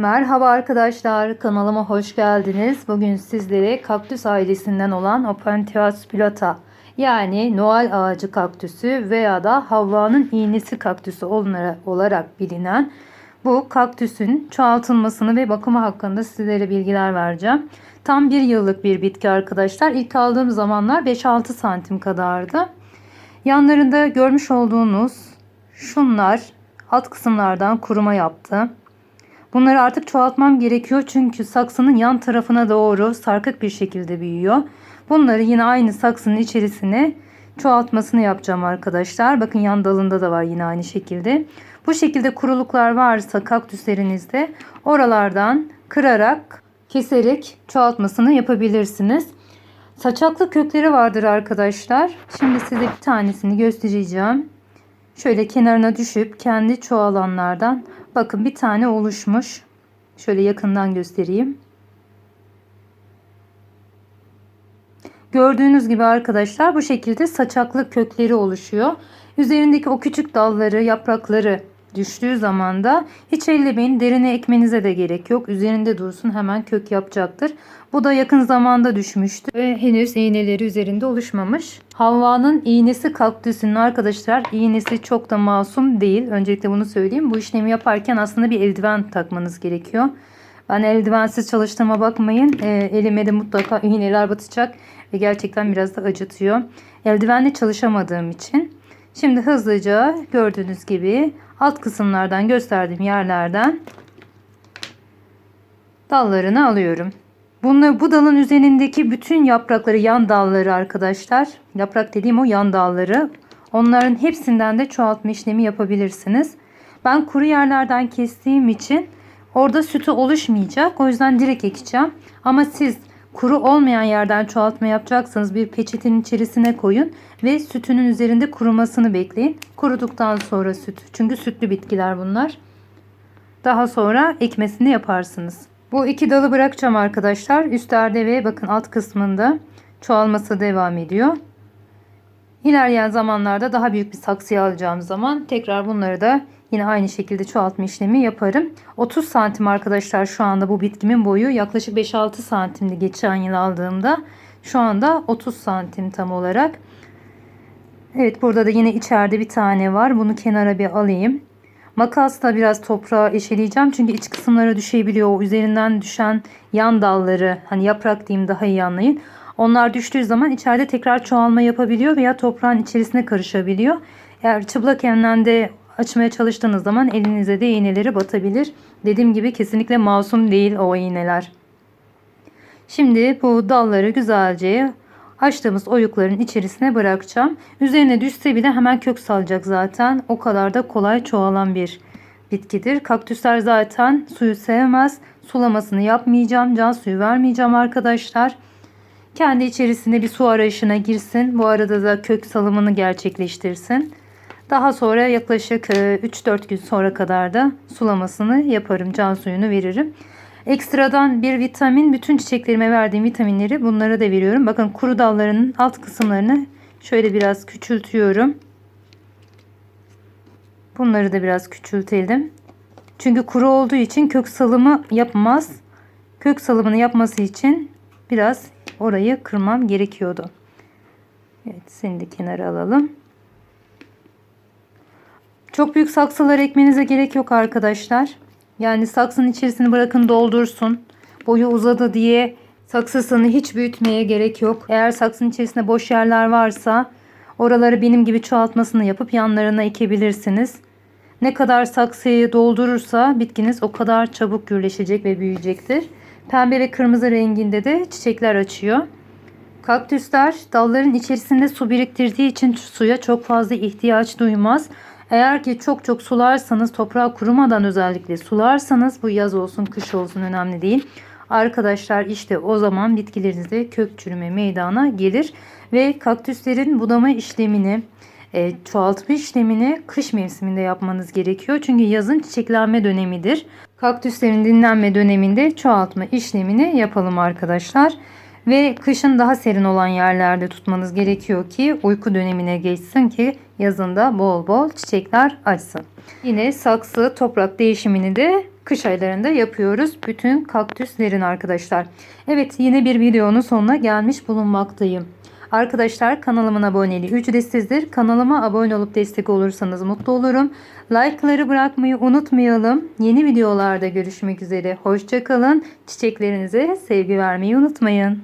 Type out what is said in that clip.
Merhaba arkadaşlar, kanalıma hoş geldiniz. Bugün sizlere kaktüs ailesinden olan Opuntias pilata yani Noel ağacı kaktüsü veya da Havva'nın iğnesi kaktüsü olarak bilinen bu kaktüsün çoğaltılmasını ve bakımı hakkında sizlere bilgiler vereceğim. Tam bir yıllık bir bitki arkadaşlar. İlk aldığım zamanlar 5-6 santim kadardı. Yanlarında görmüş olduğunuz şunlar alt kısımlardan kuruma yaptı. Bunları artık çoğaltmam gerekiyor çünkü saksının yan tarafına doğru sarkık bir şekilde büyüyor. Bunları yine aynı saksının içerisine çoğaltmasını yapacağım arkadaşlar. Bakın yan dalında da var yine aynı şekilde. Bu şekilde kuruluklar varsa kaktüslerinizde oralardan kırarak, keserek çoğaltmasını yapabilirsiniz. Saçaklı kökleri vardır arkadaşlar. Şimdi size bir tanesini göstereceğim. Şöyle kenarına düşüp kendi çoğalanlardan bakın bir tane oluşmuş. Şöyle yakından göstereyim. Gördüğünüz gibi arkadaşlar bu şekilde saçaklı kökleri oluşuyor. Üzerindeki o küçük dalları, yaprakları düştüğü zaman da hiç ellemeyin derine ekmenize de gerek yok. Üzerinde dursun hemen kök yapacaktır. Bu da yakın zamanda düşmüştü ve henüz iğneleri üzerinde oluşmamış. Havva'nın iğnesi kaktüsünün arkadaşlar iğnesi çok da masum değil. Öncelikle bunu söyleyeyim. Bu işlemi yaparken aslında bir eldiven takmanız gerekiyor. Ben eldivensiz çalıştığıma bakmayın. E, elime de mutlaka iğneler batacak ve gerçekten biraz da acıtıyor. Eldivenle çalışamadığım için. Şimdi hızlıca gördüğünüz gibi alt kısımlardan gösterdiğim yerlerden dallarını alıyorum. Bunu, bu dalın üzerindeki bütün yaprakları yan dalları arkadaşlar. Yaprak dediğim o yan dalları. Onların hepsinden de çoğaltma işlemi yapabilirsiniz. Ben kuru yerlerden kestiğim için orada sütü oluşmayacak. O yüzden direkt ekeceğim. Ama siz kuru olmayan yerden çoğaltma yapacaksanız bir peçetenin içerisine koyun ve sütünün üzerinde kurumasını bekleyin. Kuruduktan sonra süt. Çünkü sütlü bitkiler bunlar. Daha sonra ekmesini yaparsınız. Bu iki dalı bırakacağım arkadaşlar. Üstlerde ve bakın alt kısmında çoğalması devam ediyor. İlerleyen zamanlarda daha büyük bir saksıya alacağım zaman tekrar bunları da yine aynı şekilde çoğaltma işlemi yaparım. 30 santim arkadaşlar şu anda bu bitkimin boyu yaklaşık 5-6 santimdi geçen yıl aldığımda. Şu anda 30 santim tam olarak. Evet burada da yine içeride bir tane var. Bunu kenara bir alayım. Makasla biraz toprağı eşeleyeceğim. Çünkü iç kısımlara düşebiliyor. O üzerinden düşen yan dalları hani yaprak diyeyim daha iyi anlayın. Onlar düştüğü zaman içeride tekrar çoğalma yapabiliyor veya toprağın içerisine karışabiliyor. Eğer çıplak elinden de açmaya çalıştığınız zaman elinize de iğneleri batabilir. Dediğim gibi kesinlikle masum değil o iğneler. Şimdi bu dalları güzelce açtığımız oyukların içerisine bırakacağım. Üzerine düşse bile hemen kök salacak zaten. O kadar da kolay çoğalan bir bitkidir. Kaktüsler zaten suyu sevmez. Sulamasını yapmayacağım. Can suyu vermeyeceğim arkadaşlar. Kendi içerisinde bir su arayışına girsin. Bu arada da kök salımını gerçekleştirsin. Daha sonra yaklaşık 3-4 gün sonra kadar da sulamasını yaparım. Can suyunu veririm. Ekstradan bir vitamin bütün çiçeklerime verdiğim vitaminleri bunlara da veriyorum. Bakın kuru dallarının alt kısımlarını şöyle biraz küçültüyorum. Bunları da biraz küçültelim. Çünkü kuru olduğu için kök salımı yapmaz. Kök salımını yapması için biraz orayı kırmam gerekiyordu. Evet seni de kenara alalım. Çok büyük saksılar ekmenize gerek yok arkadaşlar. Yani saksının içerisini bırakın doldursun. Boyu uzadı diye saksısını hiç büyütmeye gerek yok. Eğer saksının içerisinde boş yerler varsa oraları benim gibi çoğaltmasını yapıp yanlarına ekebilirsiniz. Ne kadar saksıyı doldurursa bitkiniz o kadar çabuk gürleşecek ve büyüyecektir. Pembe ve kırmızı renginde de çiçekler açıyor. Kaktüsler dalların içerisinde su biriktirdiği için suya çok fazla ihtiyaç duymaz. Eğer ki çok çok sularsanız toprağı kurumadan özellikle sularsanız bu yaz olsun kış olsun önemli değil. Arkadaşlar işte o zaman bitkilerinizde kök çürüme meydana gelir ve kaktüslerin budama işlemini e, çoğaltma işlemini kış mevsiminde yapmanız gerekiyor. Çünkü yazın çiçeklenme dönemidir. Kaktüslerin dinlenme döneminde çoğaltma işlemini yapalım arkadaşlar. Ve kışın daha serin olan yerlerde tutmanız gerekiyor ki uyku dönemine geçsin ki yazında bol bol çiçekler açsın. Yine saksı toprak değişimini de kış aylarında yapıyoruz. Bütün kaktüslerin arkadaşlar. Evet yine bir videonun sonuna gelmiş bulunmaktayım. Arkadaşlar kanalımın aboneliği ücretsizdir. Kanalıma abone olup destek olursanız mutlu olurum. Like'ları bırakmayı unutmayalım. Yeni videolarda görüşmek üzere. Hoşçakalın. Çiçeklerinize sevgi vermeyi unutmayın.